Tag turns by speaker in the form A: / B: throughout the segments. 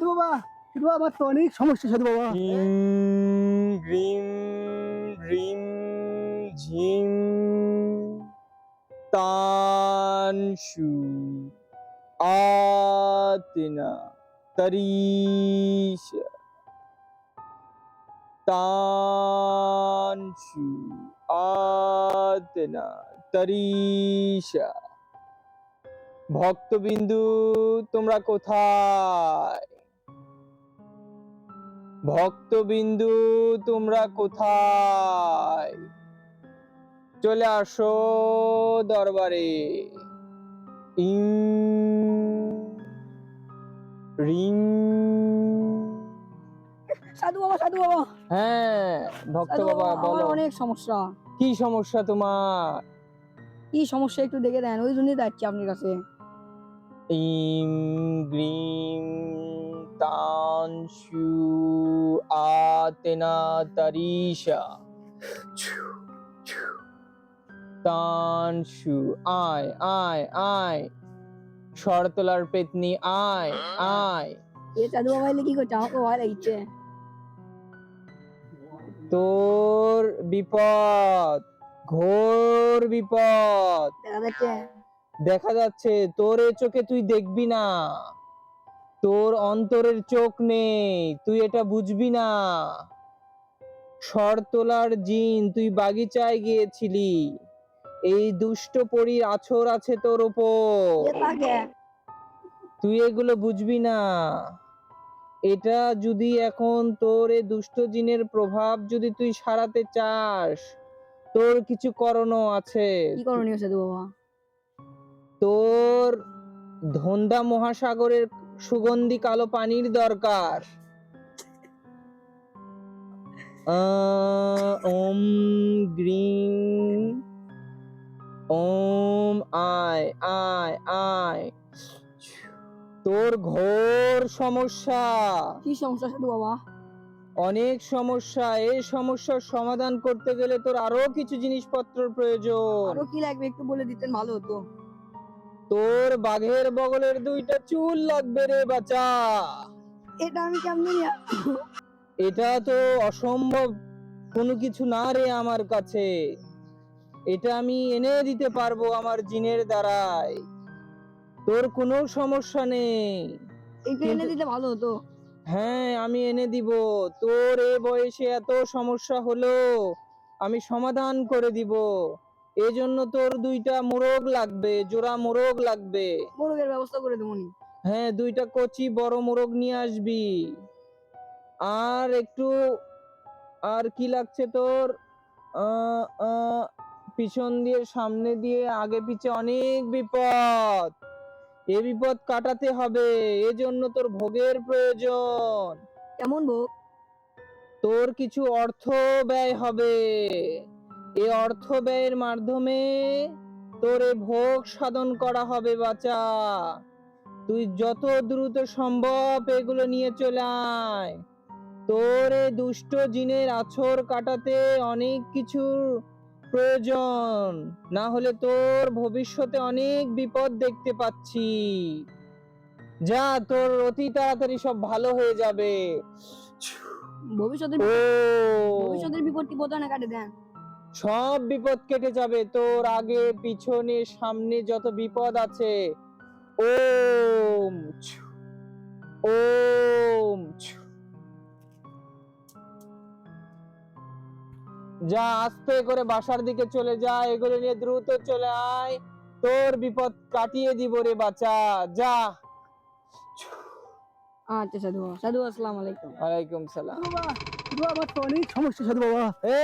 A: সাধু বাবা বাবা, আমার তো অনেক সমস্যা, সাধু বাবা।
B: রিম ঝিম তানশু আতিনা, তরিশ তানশু আতিনা, তরিশা। ভক্তবিন্দু, তোমরা কোথায়? ভক্তবিন্দু তোমরা কোথায়? চলে আসো দরবারে। ইং রিং।
C: সাধু বাবা সাধু বাবা।
B: হ্যাঁ ভক্ত বাবা বলো।
C: অনেক সমস্যা।
B: কি সমস্যা তোমার?
C: কি সমস্যা একটু দেখে দেন ওই জন্যই যাচ্ছি আপনার কাছে।
B: ইং আতেনা তারিশা তানশু আয় আয় আয় শরতলার পেতনি আয় আয়
C: এ বাবা এলে কি করছে আমাকে ভয় লাগছে
B: তোর বিপদ ঘোর বিপদ
C: দেখা যাচ্ছে
B: দেখা যাচ্ছে তোর এ চোখে তুই দেখবি না তোর অন্তরের চোখ নেই তুই এটা বুঝবি না। শরতলার জিন তুই বাগিচায় গিয়েছিলি। এই দুষ্ট পরীর আছর আছে তোর ওপর। তুই এগুলো বুঝবি না। এটা যদি এখন তোর এই দুষ্ট জিনের প্রভাব যদি তুই সারাতে চাস তোর কিছু করণীয় আছে।
C: কি করণীয় সাধু বাবা?
B: তোর ধন্দা মহাসাগরের সুগন্ধি কালো পানির দরকার। ওম গ্রিং ওম আয় আয় আয় তোর ঘোর সমস্যা।
C: কি সমস্যা সাধু বাবা?
B: অনেক সমস্যা। এই সমস্যার সমাধান করতে গেলে তোর আরও কিছু জিনিসপত্র প্রয়োজন।
C: আরও কি লাগবে একটু বলে দিতেন ভালো হতো।
B: তোর বাঘের বগলের দুইটা চুল লাগবে রে বাচ্চা
C: এটা আমি কেমন
B: এটা তো অসম্ভব। কোনো কিছু না রে আমার কাছে। এটা আমি এনে দিতে পারব আমার জিনের দ্বারাই তোর কোনো সমস্যা নেই।
C: একটু এনে ভালো হতো।
B: হ্যাঁ আমি এনে দিব। তোর এ বয়সে এত সমস্যা হলো আমি সমাধান করে দিব। এজন্য তোর দুইটা মোরগ লাগবে জোড়া মোরগ লাগবে।
C: মোরগের ব্যবস্থা করে দেবনি
B: হ্যাঁ দুইটা কচি বড় মোরগ নিয়ে আসবি। আর একটু আর কি লাগছে তোর? পিছন দিয়ে সামনে দিয়ে আগে পিছে অনেক বিপদ। এ বিপদ কাটাতে হবে এজন্য তোর ভোগের প্রয়োজন।
C: কেমন ভোগ?
B: তোর কিছু অর্থ ব্যয় হবে। এই অর্থ ব্যয়ের মাধ্যমে তোর এ ভোগ সাধন করা হবে বাচ্চা তুই যত দ্রুত সম্ভব এগুলো নিয়ে চলে আয়। তোর এ দুষ্ট জিনের আছর কাটাতে অনেক কিছুর প্রয়োজন। না হলে তোর ভবিষ্যতে অনেক বিপদ দেখতে পাচ্ছি। যা তোর অতি তাড়াতাড়ি সব ভালো হয়ে যাবে।
C: ভবিষ্যতের ভবিষ্যতের বিপদ কি বোধ না কাটে দেন
B: সব বিপদ কেটে যাবে, তোর আগে, পিছনে, সামনে যত বিপদ আছে। ওম ওম যা আস্তে করে বাসার দিকে চলে যা, এগুলো নিয়ে দ্রুত চলে আয়। তোর বিপদ কাটিয়ে দিব রে বাচ্চা, যা।
C: আচ্ছা সাধু বাবা। সাধু আসসালামু আলাইকুম
B: ওয়ালাইকুম সালাম।
A: সাধু বাবা আমার তো অনেক সমস্যা সাধু বাবা।
B: এ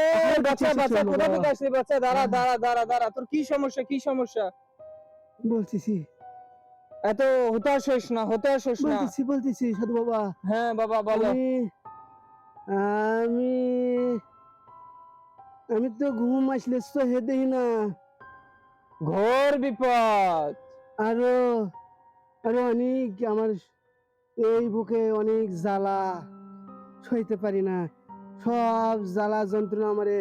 B: বাচ্চা বাচ্চা কোথা থেকে আসলি বাচ্চা? দাঁড়া দাঁড়া দাঁড়া দাঁড়া। তোর কি সমস্যা কি সমস্যা?
A: বলতেছি
B: এত হতাশ হইস না হতাশ হইস না।
A: বলতেছি বলতেছি সাধু বাবা।
B: হ্যাঁ বাবা বলো।
A: আমি আমি আমি তো ঘুম আসলে তো হেদেই না।
B: ঘোর বিপদ।
A: আরও আরও অনেক আমার এই বুকে অনেক জ্বালা সইতে পারি না। সব জ্বালা যন্ত্রণা আমারে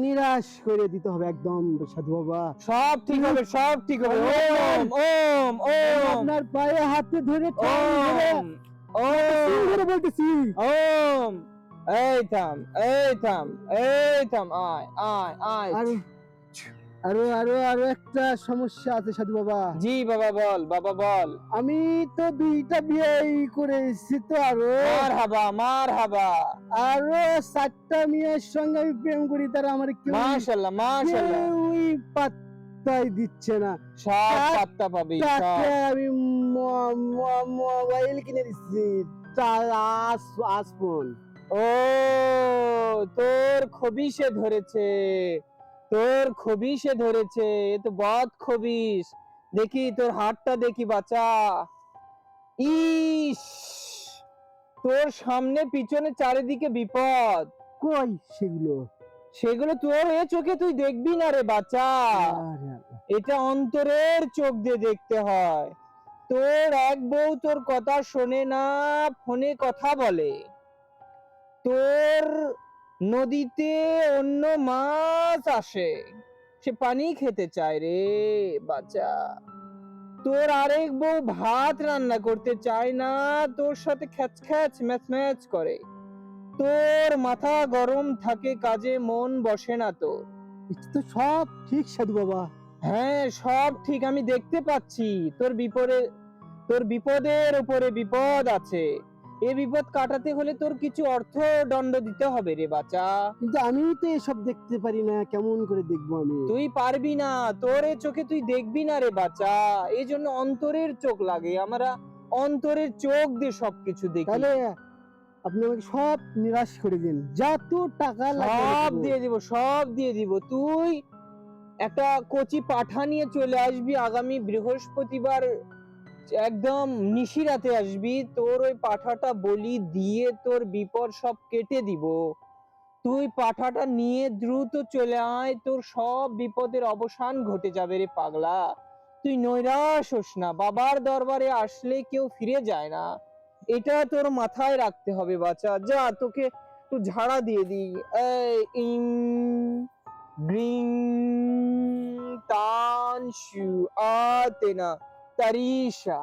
A: নিরাশ করে দিতে হবে একদম। সাধু বাবা।
B: সব ঠিক হবে সব ঠিক হবে। ওম ওম ওম
A: আপনার পায়ে হাতে ধরে
B: ওম ওম।
A: বলতেছি।
B: ওম। এই থাম এই থাম এই থাম আয় আয় আয়।
A: আরও আরও আরও একটা সমস্যা আছে সাধু বাবা।
B: জি বাবা বল বাবা বল।
A: আমি তো দুইটা বিয়ে করেছি তো আরও।
B: মার হাবা মার হাবা
A: আরও চারটা মেয়ের সঙ্গে আমি প্রেম করি তারা আমার কেউ কেউই পাত্তাই দিচ্ছে না।
B: সব পাত্তা পাবি
A: আমি মোবাইল কিনে দিচ্ছি। আসফোন
B: ও তোর খবিসে ধরেছে। তোর খবিসে ধরেছে এ তো বদ খবিস দেখি তোর হাতটা দেখি বাচ্চা ইস! তোর সামনে পিছনে চারিদিকে বিপদ।
A: কই সেগুলো?
B: সেগুলো তোর এ চোখে তুই দেখবি না রে বাচ্চা এটা অন্তরের চোখ দিয়ে দেখতে হয়। তোর এক বউ তোর কথা শোনে না ফোনে কথা বলে। তোর নদীতে অন্য মাছ আসে। সে পানি খেতে চায় রে বাচ্চা তোর আরেক বউ ভাত রান্না করতে চায় না তোর সাথে খ্যাচ খ্যাচ ম্যাচ ম্যাচ করে। তোর মাথা গরম থাকে কাজে মন বসে না তোর।
A: এটা তো সব ঠিক সাধু বাবা।
B: হ্যাঁ সব ঠিক আমি দেখতে পাচ্ছি। তোর বিপদে তোর বিপদের উপরে বিপদ আছে। এই বিপদ কাটাতে হলে তোর কিছু অর্থ দণ্ড দিতে হবে রে বাচ্চা।
A: কিন্তু আমি তো এসব দেখতে পারি না কেমন করে দেখব আমি?
B: তুই পারবি না তোর এ চোখে তুই দেখবি না রে বাচ্চা। এই জন্য অন্তরের চোখ লাগে আমরা অন্তরের চোখ দিয়ে সবকিছু দেখি।
A: তাহলে আপনি আমাকে সব নিরাশ করে দিন যত টাকা লাগে
B: সব দিয়ে দিব সব দিয়ে দিব। তুই একটা কচি পাঠা নিয়ে চলে আসবি আগামী বৃহস্পতিবার একদম নিশিরাতে আসবি, তোর ওই পাঠাটা বলি দিয়ে তোর বিপদ সব কেটে দিব। তুই পাঠাটা নিয়ে দ্রুত চলে আয়, তোর সব বিপদের অবসান ঘটে যাবে রে পাগলা। তুই নৈরাশ হোস না, বাবার দরবারে আসলে কেউ ফিরে যায় না। এটা তোর মাথায় রাখতে হবে, বাচ্চা। যা, তোকে একটু ঝাড়া দিয়ে দিই। ইং, গ্রিং তান শু আতেনা তারিশা।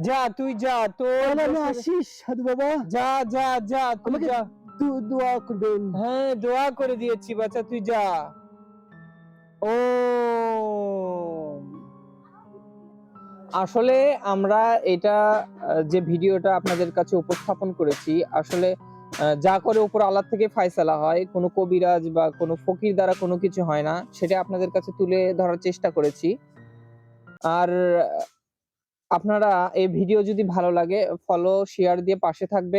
B: যা তুই যা তোর বছরে-
A: আসি সাধু বাবা?
B: যা যা যা
A: আমাকে দোয়া করবেন।
B: হ্যাঁ দোয়া করে দিয়েছি বাচ্চা তুই যা। ও আসলে আমরা এটা যে ভিডিওটা আপনাদের কাছে উপস্থাপন করেছি আসলে যা করে উপর আল্লাহ থেকে ফায়সালা হয়, কোনো কবিরাজ বা কোনো ফকির দ্বারা কোনো কিছু হয় না, সেটা আপনাদের কাছে তুলে ধরার চেষ্টা করেছি। আর আপনারা এই ভিডিও যদি ভালো লাগে ফলো শেয়ার দিয়ে পাশে থাকবে